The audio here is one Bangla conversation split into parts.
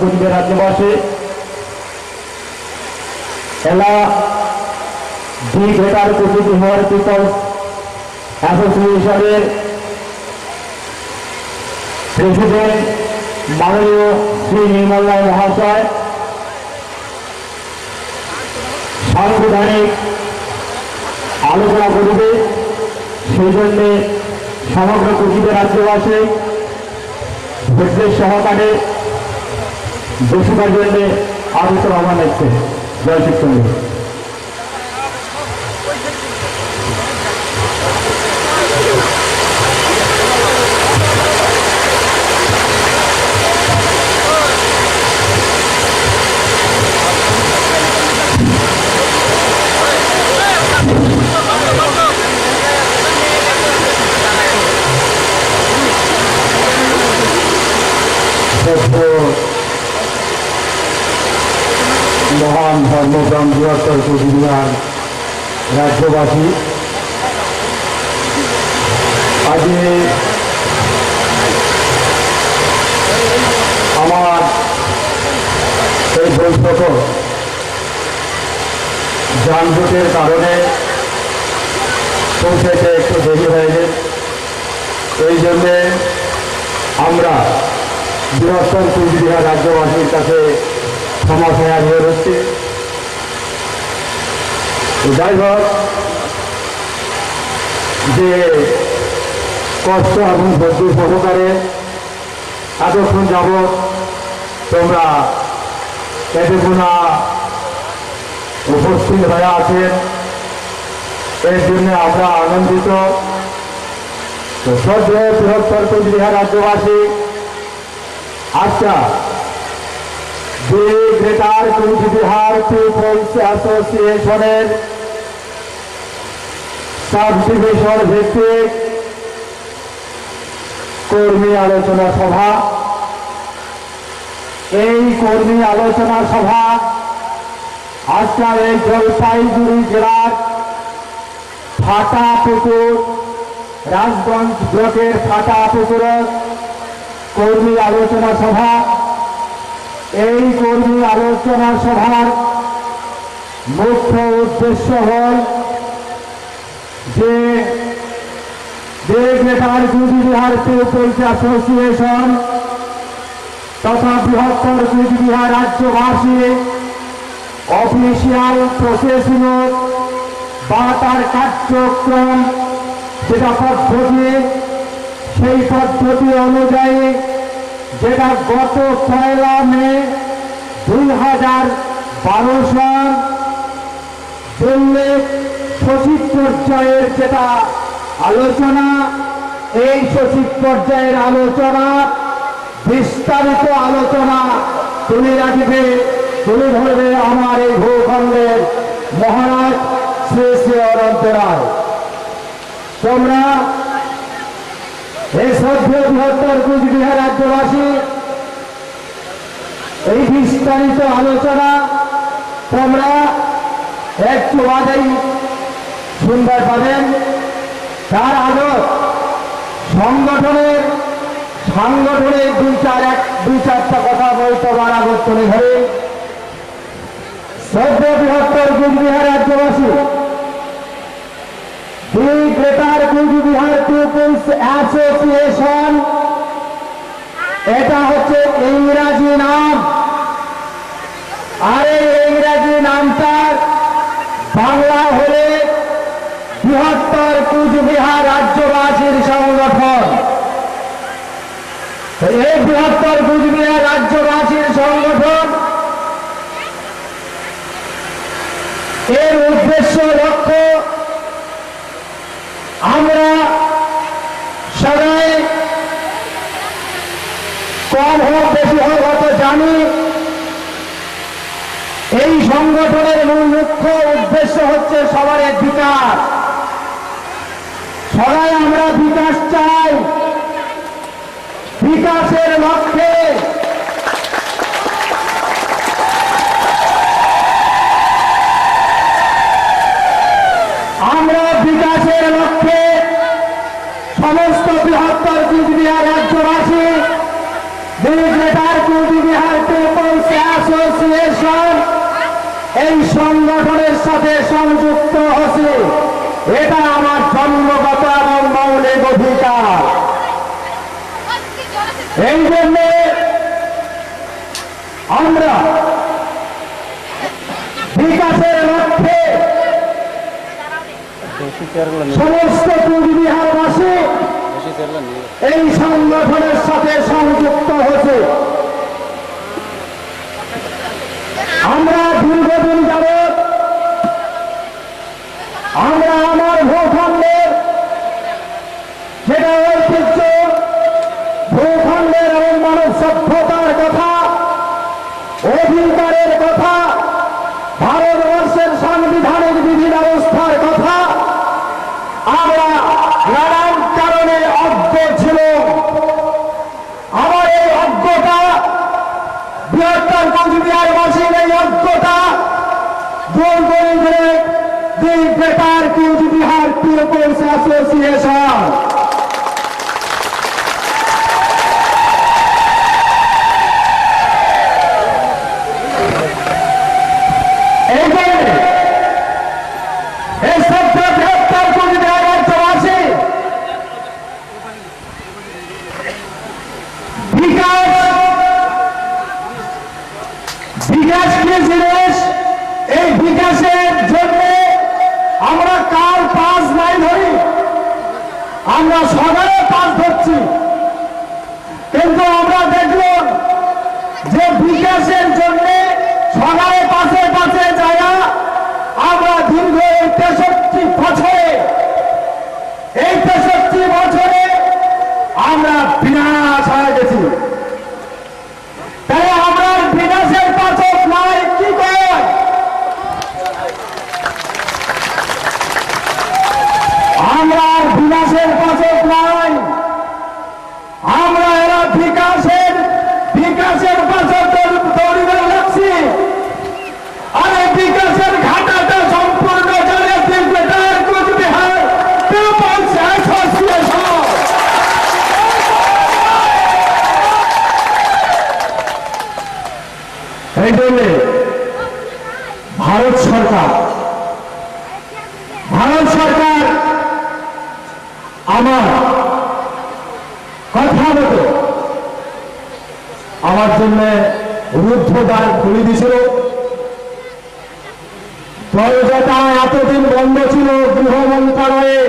কুচবিহার রাজ্যবাসী এলা দি গ্রেটার কুচবিহার পিপলস অ্যাসোসিয়েশনের প্রেসিডেন্ট মাননীয় শ্রী নির্মল রায় মহাশয়, সাংবিধানিক আলোচনা করবে। সেই জন্যে সমগ্র কুচিতে রাজ্যবাসী বিদ্বেষ সহকারে বসুবার জন্য আদিত্য রহমান এসছে জয় শিক্ষণ মহান ধর্মগ্রাম বৃহত্তর রাজ্যবাসী। আজকে আমার এই বৈঠক যানজটের কারণে পৌঁছেতে একটু দেরি হয়েছে এই জন্যে আমরা বৃহত্তর কুচবিহার রাজ্যবাসীর কাছে ক্ষমা খেয়াল হয়ে হচ্ছে যাই হোক যে কষ্ট এবং ধৈর্য সহকারে এতক্ষণ যাব তোমরা এতগুণা উপস্থিত হয়ে আছেন। এর জন্য আমরা আনন্দিত। কুচবিহার রাজ্যবাসী আচ্ছা যে গ্রেটার কুচবিহার পিপলস অ্যাসোসিয়েশনের সাব ডিভিশন ভিত্তিক কর্মী আলোচনা সভা। এই কর্মী আলোচনা সভা আজকাল এই জলপাইগুড়ি জেলার ফাটা পুকুর রাজগঞ্জ ব্লকের ফাটা পুকুরের কর্মী আলোচনা সভা। এই কর্মী আলোচনা সভার মুখ্য উদ্দেশ্য হল যে গ্রেটার কুচবিহার পিপলস অ্যাসোসিয়েশন তথা বৃহত্তর কুচবিহার রাজ্যবাসী, অফিসিয়াল প্রসেসিং বা তার কার্যক্রম যেটা পদ্ধতি, সেই পদ্ধতি অনুযায়ী যেটা গত পয়লা মে দুই হাজার বারো সাল দিল্লি সচিব পর্যায়ের যেটা আলোচনা, এই সচিব পর্যায়ের আলোচনা, বিস্তারিত আলোচনা তুলে রাখবে, তুলে ধরবে আমার এই ভূখণ্ডের মহারাজ শ্রী শ্রী অনন্ত রায়। তোমরা এই সভ্য বৃহত্তর কুচবিহার রাজ্যবাসী, এই বিস্তারিত আলোচনা তোমরা একটু বাদেই শুনতে পাবেন। তার আগত সংগঠনের সাংগঠনিক দুই চার এক দুই চারটা কথা বলতে আমার আগত তুলে ধরে সভ্য বৃহত্তর Cooch Behar রাজ্যবাসী। The greater Coochbehar peoples association. এটা হচ্ছে ইংরাজি নাম। আর এই ইংরাজি নামটার বাংলা হলে বৃহত্তর কুচবিহার রাজ্যবাসীর সংগঠন তো এই বৃহত্তর কুচবিহার রাজ্যবাসীর সংগঠন। এর উদ্দেশ্য লক্ষ্য, আমরা সবাই কম হোক, বেশি হোক হয়তো জানি, এই সংগঠনের মূল মুখ্য উদ্দেশ্য হচ্ছে সবার বিকাশ সবাই আমরা বিকাশ চাই। বিকাশের লক্ষ্যে। আমরা বিকাশের লক্ষ্যে সমস্ত বৃহত্তর কুচবিহার রাজ্যবাসী বিজেতার কুচবিহার পিপলস অ্যাসোসিয়েশন, এই সংগঠনের সাথে সংযুক্ত হচ্ছে এটা আমার জন্মগত এবং মৌলিক অধিকার। এই জন্য আমরা বিকাশের লক্ষ্যে সমস্ত কুচবিহারবাসী এই সংগঠনের সাথে সংযুক্ত হয়েছে। আমরা দীর্ঘদিন যাবৎ আমরা আমার ভূখণ্ডের যেটা ঐতিহ্য ভূখণ্ডের এবং মানব সভ্যতার কথা অধিকারের কথা, ভারতবর্ষের সাংবিধানিক বিধি ব্যবস্থার কথা, আমরা নানান কারণে অজ্ঞ ছিল। আমার এই অজ্ঞতা, বৃহত্তর কোচবিহার বাসীর এই অজ্ঞতা দূর করে দিলে the better Coochbehar peoples association এই জন্যে এই সভ্য বৃহত্তর কোচবিহার রাজ্যবাসী বিকাশ বিকাশ কি জিনিস এই বিকাশের জন্য আমরা কাল পাঁচ নাই ধরি আমরা সবাই পাঁচ ধরছি কিন্তু আমরা দেখলাম যে বিকাশের জন্য সবাই পাশে পাশে জায়গা আমরা দীর্ঘ এই তেষট্টি বছরে এই তেষট্টি বছরে আমরা বিনাশ হয়ে গেছি তাই আমরা বিনাশের পাচক নাই কি কয় আমরা আর বিনাশের পাচক নাই আমরা এরা বিকাশের বিকাশের পাচক দৌড়িবে লাগছি আর এই বিকাশের ঘাটাটা সম্পূর্ণ জলে দিগ্বেটার কুচবিহার পিপলস অ্যাসোসিয়েশন জন্য ভারত সরকার ভারত সরকার আমার কথা মতো আমার জন্য রুদ্ধদ্বার খুলে দিয়েছিল। দরজাটা এতদিন বন্ধ ছিল গৃহ মন্ত্রণালয়ে।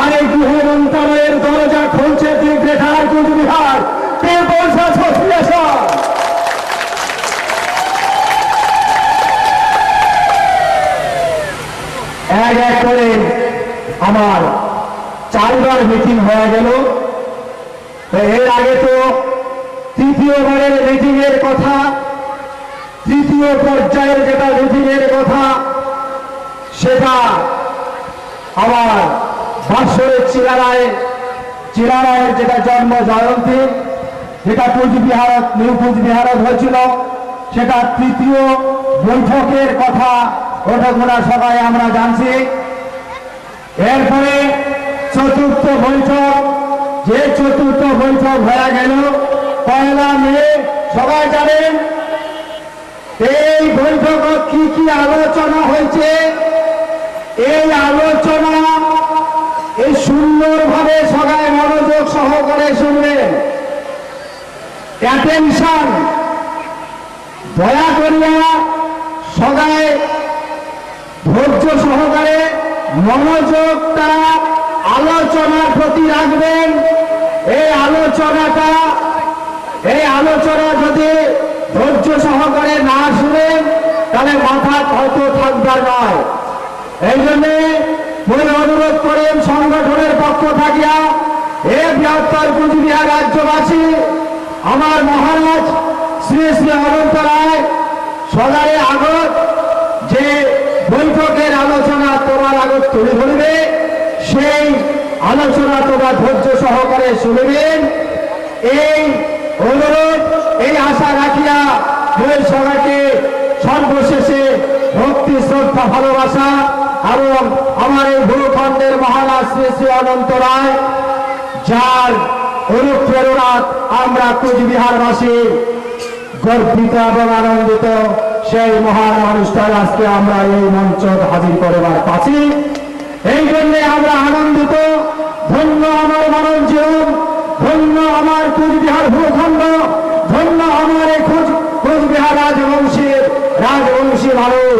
আর এই গৃহ মন্ত্রণালয়ের দরজা খুলছে গ্রেটার কুচবিহার পিপলস অ্যাসোসিয়েশন এক এক করে আমার চারবার মিটিং হয়ে গেল। এর আগে তো তৃতীয়বারের মিটিং এর কথা, তৃতীয় পর্যায়ের যেটা মিটিং এর কথা, সেটা আমার ভাস্বরের চিরারায় চিরারায়ের যেটা জন্ম জয়ন্তী, যেটা কুচবিহার নিউ কুচবিহারত হয়েছিল, সেটা তৃতীয় বৈঠকের কথা গোনা সবাই আমরা জানছি। এরপরে চতুর্থ বৈঠক, যে চতুর্থ বৈঠক হয়ে গেল, পয়লা মে, সবাই জানেন, এই বৈঠক কি কি আলোচনা হয়েছে? এই আলোচনা এই সুন্দরভাবে সবাই মনোযোগ সহকারে শুনবেন। অ্যাটেনশন দয়া করিয়া সবাই ধৈর্য সহকারে মনোযোগ তারা আলোচনার প্রতি রাখবেন। এই আলোচনাটা, এই আলোচনা যদি ধৈর্য সহকারে না শুনেন, তাহলে মাথা হয়তো থাকবার নয়। এই জন্যে অনুরোধ করেন, সংগঠনের পক্ষ থাকিয়া এ বৃহত্তর কুচবিহার রাজ্যবাসী, আমার মহারাজ শ্রী শ্রী অনন্ত রায় সদারে আগত যে বৈঠকের আলোচনা তোমার আগত তুলে ধরবে। সেই আলোচনা তোমরা ধৈর্য সহকারে শুনবেন এই অনুরোধ, এই আশা রাখিয়া মই সবাইকে সর্বশেষে ভক্তি, শ্রদ্ধা, ভালোবাসা এবং আমার এই ভূখণ্ডের মহারাজ শ্রী শ্রী অনন্ত রায়, যার অনুপ্রেরণা আমরা কুচবিহারবাসী গর্বিত এবং আনন্দিত সেই মহান অনুষ্ঠান আজকে আমরা এই মঞ্চ হাজির করবার পাচ্ছি এই জন্যে আমরা আনন্দিত। ধন্য আমার মানব জীবন, ধন্য আমার কুচবিহার ভূখণ্ড, ধন্য আমার এই কুচ কুচবিহার রাজবংশীর রাজবংশী মানুষ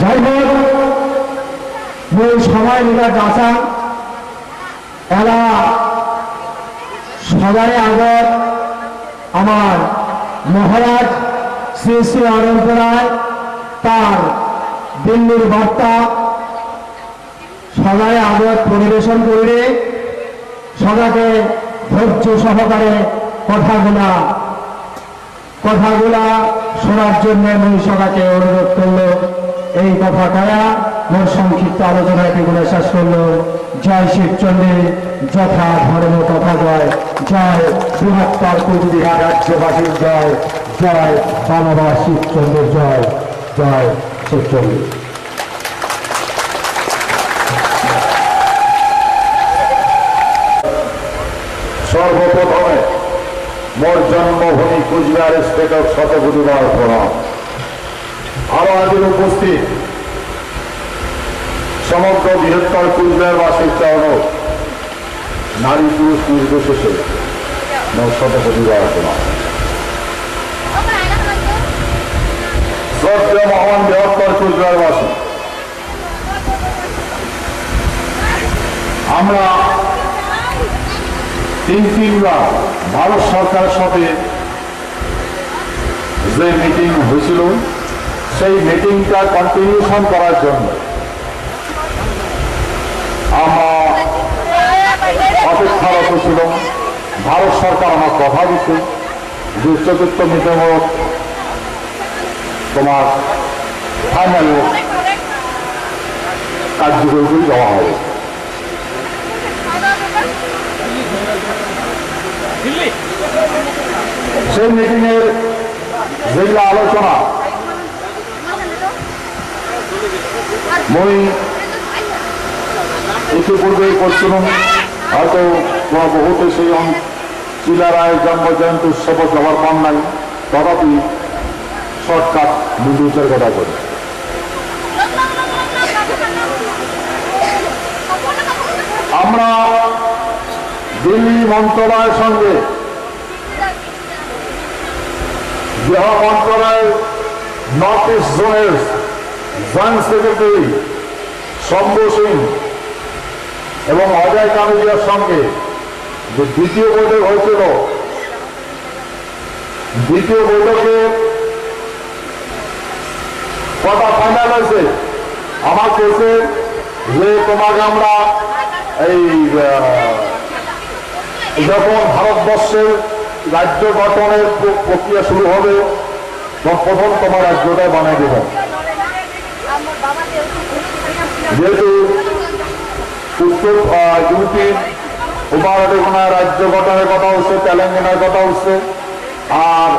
যাই হোক সময় নিয়ে যাচা এরা সবাই আগত আমার মহারাজ শ্রী শ্রী অনন্ত রায় তার দিল্লির বার্তা। সবাই আগত পরিবেশন করলে সবাইকে ধৈর্য সহকারে কথাগুলা কথাগুলা শোনার জন্য মই সবাইকে অনুরোধ করল, এই কথা সংক্ষিপ্ত আলোচনা এগুলো শেষ করল। জয় শিবচন্দ্রে, যথা ধর্ম তথা জয়। জয় বৃহত্তর কুচবিহার রাজ্যবাসীর জয়। জয় বাবা শিবচন্দ্রের জয়। জয় শিবচন্দ্র। সর্বপ্রথমে মোর জন্মভূমি কুচবিহার স্টেটক শতকোটিবার প্রণাম। আরও আজের উপস্থিত সমগ্র বৃহত্তর কুচবিহারবাসীর চরণ নারী পুরুষ নির্বিশেষে মোর শতকোটিবার প্রণাম শ্রদ্ধেয় মহান বৃহত্তর কুচবিহারবাসী আমরা তিন তিনবার ভারত সরকারের সাথে যে মিটিং হয়েছিল, সেই মিটিংটা কন্টিনিউশন করার জন্য আমরা অপেক্ষারত ছিল। ভারত সরকার আমার কথা দিচ্ছে। যে চতুর্থ মিটিং তোমার ফাইনাল কার্যকরী করে দেওয়া হবে। সেই মিটিংয়ের যেগুলো আলোচনা, মই ইতিপূর্বে করছিলাম। হয়তো বহুতে সেই চিলারায় জন্ম জয়ন্তী উৎসব যাওয়ার পান নাই। তথাপি শর্টকাট বিদ্যুতের কথা করি আমরা দিল্লি মন্ত্রণালয়ের সঙ্গে গৃহ মন্ত্রণালয়ের নর্থ ইস্ট জোনের জয়েন্ট সেক্রেটারি শম্ভু সিং এবং অজয় কানুজিয়ার সঙ্গে যে দ্বিতীয় বৈঠক হয়েছিল দ্বিতীয় বৈঠকে কথা ফাইনাল হয়েছে? আমার কেছে যে তোমাকে আমরা এই যখন ভারতবর্ষের রাজ্য গঠনের প্রক্রিয়া শুরু হবে তখন প্রথম তোমার রাজ্যটা বানিয়ে দেব। যেহেতু উত্তর আহ, ইউপি উপারতেগুনা রাজ্য গঠনের কথা হচ্ছে তেলেঙ্গানার কথা হচ্ছে। আর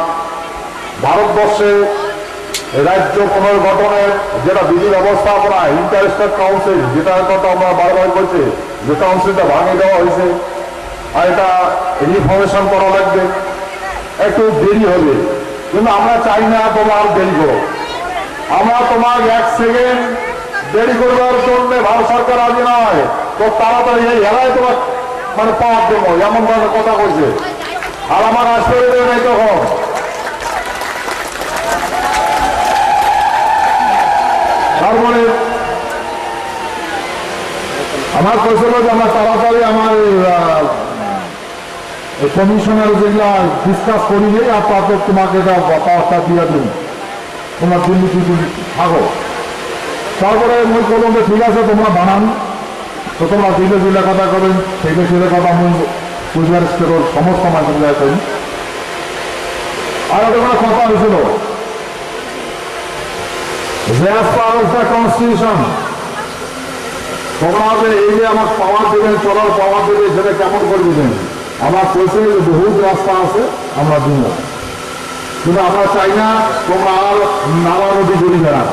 ভারতবর্ষে রাজ্য পুনর্গঠনের যেটা বিধি ব্যবস্থাপনা ইন্টারেস্টেড কাউন্সিল যেটার কথা আমরা বারবার বলছি যে কাউন্সিলটা ভাঙিয়ে দেওয়া হয়েছে আর এটা রিফরমেশন করা লাগবে। একটু দেরি হবে কিন্তু আমরা চাই না তোমার দেরি করো আমরা তোমার এক সেকেন্ড দেরি করবার জন্য ভারত সরকার রাজি নয়। তো তাড়াতাড়ি এই হেলায় তোমার মানে পাওয়ার দেবো এমন ধরনের কথা কইছে। আর আমার দেবে নাই তখন। তারপরে আমার কইছিল যে আমরা তাড়াতাড়ি আমার কমিশনার যেগুলা ডিসকাস করি আর তারপর তোমাকে এটা পাওয়ারটা দিয়ে দিন তোমরা দিল্লি থাকো। তারপরে মই করলাম ঠিক আছে, তোমরা বানান। তো তোমরা দিলে দিলে কথা করেন সেই দিলে কথা মই কুচবিহার স্টেটের সমস্ত মানুষ করি আর একটা করে কথা হয়েছিল? যে per of the constitution তোমরা এই যে আমার পাওয়ার দেবেন, চলার পাওয়ার দেবে সেটা কেমন করে দিবেন? আমার যে বহুত রাস্তা আছে, আমরা দিব। কিন্তু আমরা চাই না তোমরা আর নালা নদী বেড়া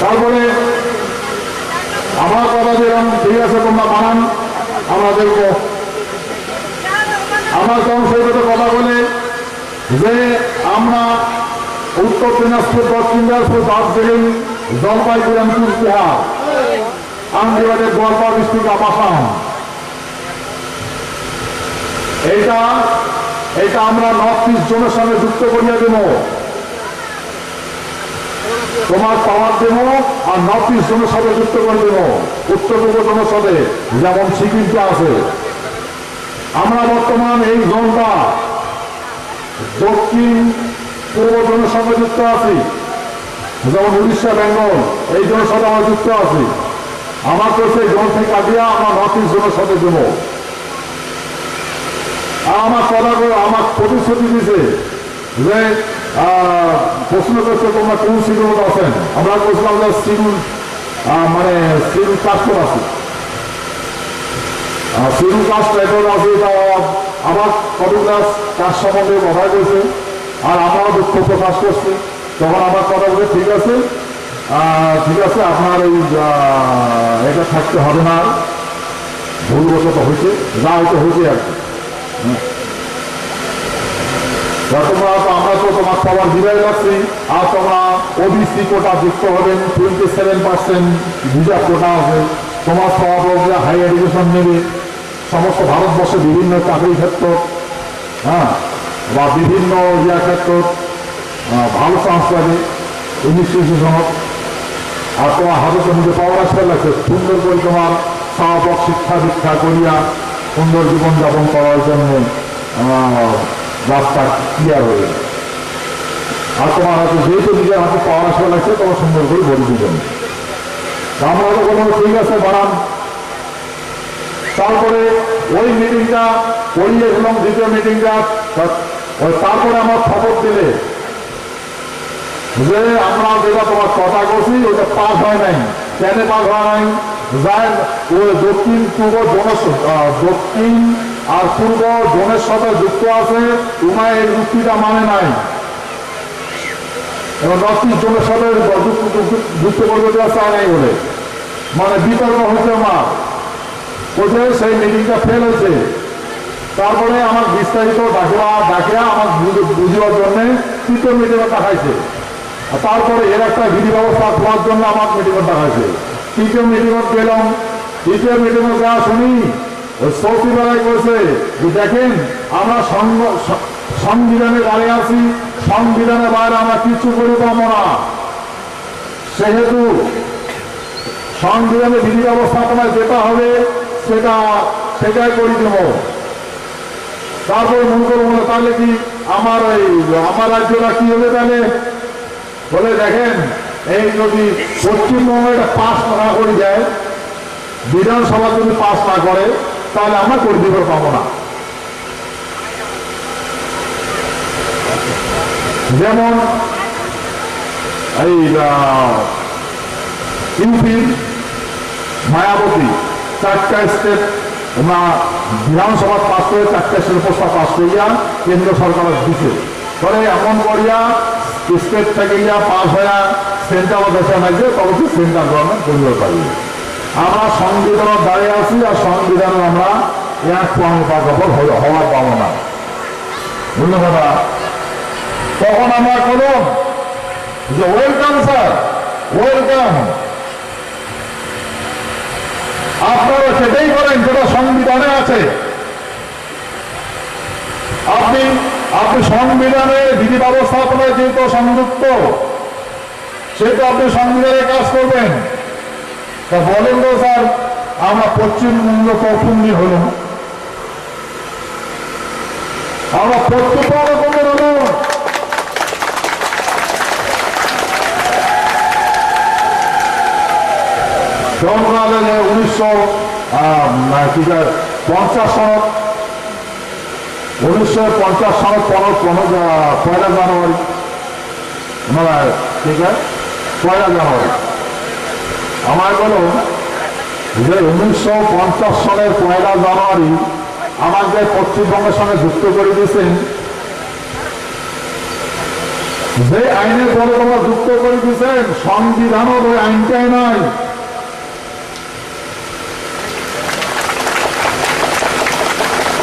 তারপরে আমার কথা যেরকম ঠিক আছে তোমরা বানান আমরা দেখব আমরা সেই কথা বলে যে আমরা উত্তর দিনাজপুর, দক্ষিণ দিনাজপুর, দার্জিলিং, জলপাইগুড়ি এবং কুচবিহার আন্দিবাদের গোয়ালপাড় ডিস্ট্রিক্ট অফ আসাম এইটা এটা আমরা নর্থ ইস্ট জোনের সঙ্গে যুক্ত করিয়া দেব। তোমার পাওয়ার দেব আর নর্থ ইস্ট জোনের সাথে যুক্ত করে দেব। উত্তর পূর্ব জোনের সাথে যেমন সিকিমটা আছে। আমরা বর্তমান এই জোনটা দক্ষিণ পূর্ব জনের সঙ্গে যুক্ত আছি। যেমন উড়িষ্যা, বেঙ্গল, এই জনের সাথে আমরা যুক্ত আছি। আমাকে সেই জোন থেকে কাটিয়ে আমরা নর্থ ইস্ট জনের সাথে দেবো। আর আমার কথা আমার প্রতিশ্রুতি দিছে যে প্রশ্ন করছে তোমরা কোন শিডিউল আছেন আমরা বলছিলাম যে শিডিউল মানে শিডিউল কাস্ট আছি শিডিউল কাস্ট রেকর্ড আছে এটা আমার কতগুলা কাজ সম্বন্ধে কথা বলছে আর আমরাও দুঃখ প্রকাশ করছি তখন আমার কথা বলে ঠিক আছে ঠিক আছে আপনার এই এটা থাকতে হবে না। ভুলবশত হয়েছে যা হয়তো হয়েছে আর কি তা তোমরা তো আমরা তো তোমার সবার বিদায় যাচ্ছি আর তোমরা ওবিসি কোটা যুক্ত হবেন টোয়েন্টি সেভেন পার্সেন্ট ভিজা কোটা আছে তোমার সভাপতিরা হাই এডুকেশন নেবে। সমস্ত ভারতবর্ষে বিভিন্ন চাকরি ক্ষেত্র হ্যাঁ বা বিভিন্ন ইয়া ক্ষেত্র ভালো চান্স পাবে ইনস্টিটিউশন আর তোমার হাতে তো নিজে পাওয়ার আসতে লাগছে সুন্দর করে তোমার স্বাভাবিক শিক্ষা দীক্ষা করিয়া সুন্দর জীবনযাপন করার জন্য রাস্তা ক্লিয়ার হয়ে যাবে। আর তোমার হাতে যেহেতু নিজের হাতে পাওয়ার আসতে লাগছে তোমার সুন্দর করে বলে দিবেন। আমরা তো কোনো ঠিক আছে বানান তারপরে ওই মিটিংটা করিয়ে গেলাম দ্বিতীয় মিটিংটা তারপরে আমার খবর দিলে যে আমরা যেটা তোমার কথা করছি ওটা পাস হয় নাই। কেন পাস হয় নাই? ওই দক্ষিণ পূর্ব আহ, দক্ষিণ আর পূর্ব জনের সাথে যুক্ত আছে এই যুক্তিটা মানে নাই। এবং দক্ষিণ জনের সাথে যুক্ত- করবে দেওয়া চায় নাই বলে। মানে বিতর্ক হচ্ছে আমার। ওতে সেই মিটিংটা ফেল হয়েছে। তারপরে আমার বিস্তারিত ডাকলা ডাকিয়া আমার বুঝ- বুঝিবার জন্য তৃতীয় মিটিংয়ে দেখাইছে আর তারপরে এর একটা বিধি ব্যবস্থা করার জন্য আমার মিটিংয়ে দেখাইছে তৃতীয় মিটিংয়ে গেলাম। তৃতীয় মিটিংয়ে যা শুনি ওই সচিবালয় করেছে যে দেখেন, আমরা সংবিধানে দাঁড়িয়ে আছি সংবিধানের বাইরে আমরা কিছু করি পাবো না। সেহেতু সংবিধানে বিধি ব্যবস্থাপনায় যেটা হবে, সেটা, সেটাই করে দেব। তারপরে মনে করব তাহলে কি আমার এই আমার রাজ্যটা কি হবে তাহলে? বলে দেখেন, এই যদি পশ্চিমবঙ্গ এটা পাস না করে যায় বিধানসভা যদি পাস না করে তাহলে আমরা করে দিতে পাবো না। যেমন, এই ইউপি, মায়াবতী, চারটা স্টেট ওনা বিধানসভা পাশ করে চারটা স্টেট প্রস্তাব পাস করিয়া কেন্দ্র সরকার দিছে। পরে এমন করিয়া স্টেট থেকে ইয়া পাস হইয়া সেন্ট্রাল দেশে নাইছে তবে সেন্ট্রাল গভর্নমেন্ট করিতে পারবে আমরা সংবিধানের দাঁড়িয়ে আছি আর সংবিধানে আমরা এক পাবো কাপড় হওয়ার পাবো না। বুঝলে তখন আমরা করলাম যে ওয়েলকাম স্যার ওয়েলকাম আপনারা সেটাই করেন যেটা সংবিধানে আছে। আপনি আপনি সংবিধানে বিধি ব্যবস্থাপনায় যেহেতু সংযুক্ত, সেহেতু আপনি সংবিধানে কাজ করবেন। তা বলেন তো স্যার, আমরা পশ্চিমবঙ্গ নিয়ে হল আমরা কখন হলো জন্মালেন উনিশশো পঞ্চাশ সন উনিশশো পঞ্চাশ সন পনেরো পনেরো পয়লা জানুয়ারি মানে ঠিক আছে পয়লা জানুয়ারি। আমার বলো যে উনিশশো পঞ্চাশ সালের পয়লা জানুয়ারি আমাকে পশ্চিমবঙ্গের সঙ্গে যুক্ত করে দিয়েছেন, যে আইনের পরে তোমরা যুক্ত করে দিচ্ছেন সংবিধানও ওই আইনটাই নাই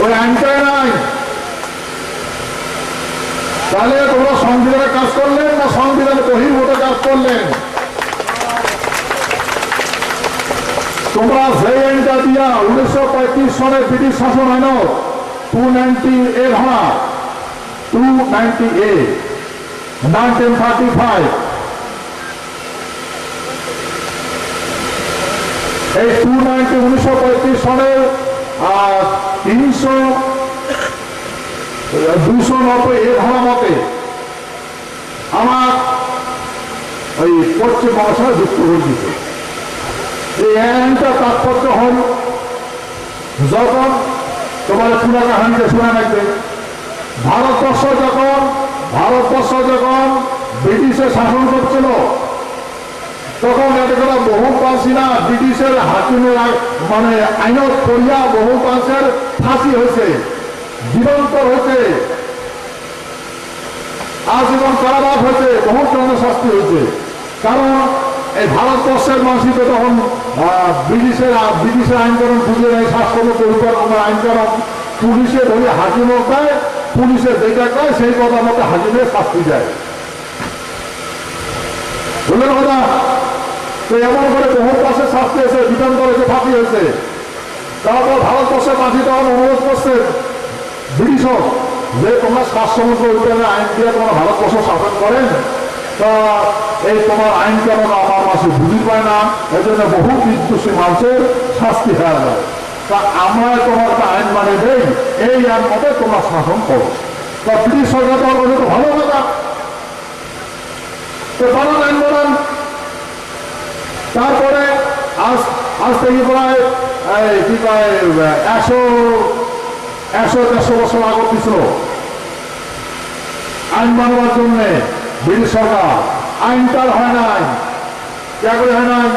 ওই আইনটাই নাই তাহলে তোমরা সংবিধানে কাজ করলেন না সংবিধানে বহির্ভূত কাজ করলেন? তোমরা সেই আইনটা দিয়া উনিশশো পঁয়ত্রিশ সনে ব্রিটিশ শাসন আইন টু নাইনটি এ ধারা two ninety A nineteen thirty five এই টু নাইনটি উনিশশো পঁয়ত্রিশ সনের তিনশো দুশো নব্বই এ ধারা মতে আমার ওই পশ্চিমবঙ্গের সঙ্গে যুক্ত হয়ে দিতে এই আইনটা তাৎপর্য হল যখন তোমার পুরা কাহানিতে শোনা লাগবে ভারতবর্ষ যখন ভারতবর্ষ যখন ব্রিটিশের শাসন করছিল, তখন এটা বহু পাশিনা ব্রিটিশের হাকিমের মানে আইনত করিয়া বহু পাশের ফাঁসি হয়েছে জীবন্তর হয়েছে। আজীবন কারাবাস হয়েছে, বহু জনের শাস্তি হয়েছে। কারণ এই ভারতবর্ষের মানুষই তো তখন ব্রিটিশের ব্রিটিশের আইনকরণ বুঝে নেয় শাসন পরিবার আমরা আইনকরণ পুলিশে ধরে হাকিমও দেয় পুলিশে যেটা কয় সেই কথা মতো হাকিমের শাস্তি দেয়। বুঝলেন কথা তো এমন করে বহু পাশে শাস্তি হয়েছে বিধান করেছে ফাঁকি হয়েছে। তারপর ভারতবর্ষের মাঝি তখন অনুরোধ করছে। ব্রিটিশ যে তোমরা সমুদ্র উদ্যানে আইন দিয়ে তোমরা ভারতবর্ষ শাসন করেন তা এই তোমার আইন কেমন আমার মাসে বুঝি পায় না। এই জন্য বহু বিদ্বেষী মানুষের শাস্তি হয়ে। যায় তা আমরা তোমার একটা আইন মানে দেই, এই আইন মতে তোমরা শাসন করো। তা ব্রিটিশ সরকার তোমার কাছে তো ভালো কথা। তো বানান আইন বানান। তারপরে আজ আজ থেকে প্রায় কি কয়, একশো একশো দেড়শো বছর আগত আইন বানাবার জন্য ব্রিটিশ সরকার আইনটার হয় নাই। করে হয় নাই?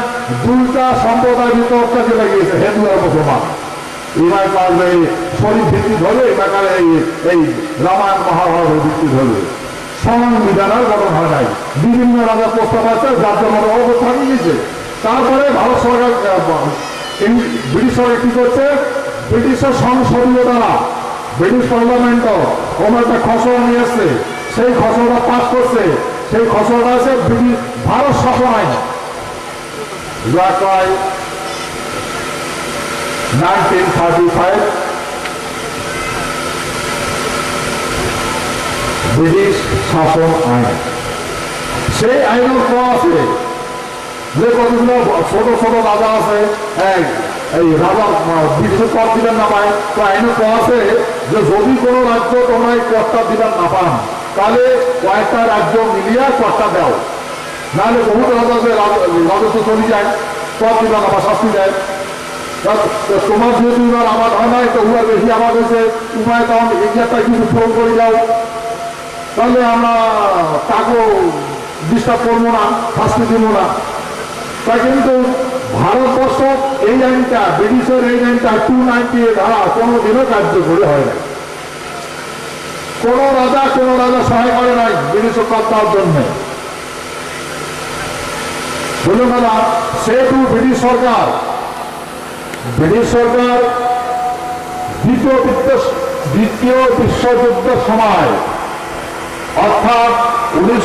দুইটা সম্প্রদায় বিতর্কটা চলে গিয়েছে হিন্দু আর মুসলমান। এবার পারবে শরীর ভিত্তি ধরে এবার এই এই রামায়ণ মহাভারতের ভিত্তি ধরবে সংবিধানের গঠন হয় নাই। বিভিন্ন রাজা প্রস্তাব আছে, যার জন্য অবস্থা গিয়েছে তারপরে ভারত সরকার ব্রিটিশ সরকার কি করছে? ব্রিটিশের সংসদীয় দ্বারা ব্রিটিশ পার্লামেন্ট কোনো একটা খসড়া নিয়ে এসছে সেই খসড়াটা পাস করছে। সেই খসড়াটা আছে ব্রিটিশ ভারত শাসন আইন। যা কয় নাইনটিন থার্টি ফাইভ ব্রিটিশ শাসন আইন। সেই আইনের ক আছে। যে কতগুলো ছোট ছোট রাজা আছে, এই এই রাজা ব্রিটিশের কর দিবেন না পায় তো আইনে ক আছে যে যদি কোনো রাজ্য তোমরা এই করটা দিবেন না পান। তাহলে কয়েকটা রাজ্য মিলিয়ে করটা দাও। নাহলে রাজা রাজস্ব চলে যায়, সব দিবেন না বা শাস্তি দেয়। তোমার যেহেতু এবার আমার হয় নাই, তো উহার বেশি আমার হয়েছে উমায় তখন এগিয়ারটা কিছু পূরণ করে যাও। তাহলে আমরা তাকেও ডিস্টার্ব করব না, শাস্তি দিব না। তা কিন্তু ভারতবর্ষ এই আইনটা ব্রিটিশের এই আইনটা টু নাইনটি ধারা কোনোদিনও কার্যকরী হয় না কোন রাজা কোন রাজা সহায় করে নাই ব্রিটিশ কর্তার জন্য। বুঝলেন দাদা ব্রিটিশ সরকার। ব্রিটিশ সরকার দ্বিতীয় দ্বিতীয় বিশ্বযুদ্ধের সময়, অর্থাৎ উনিশ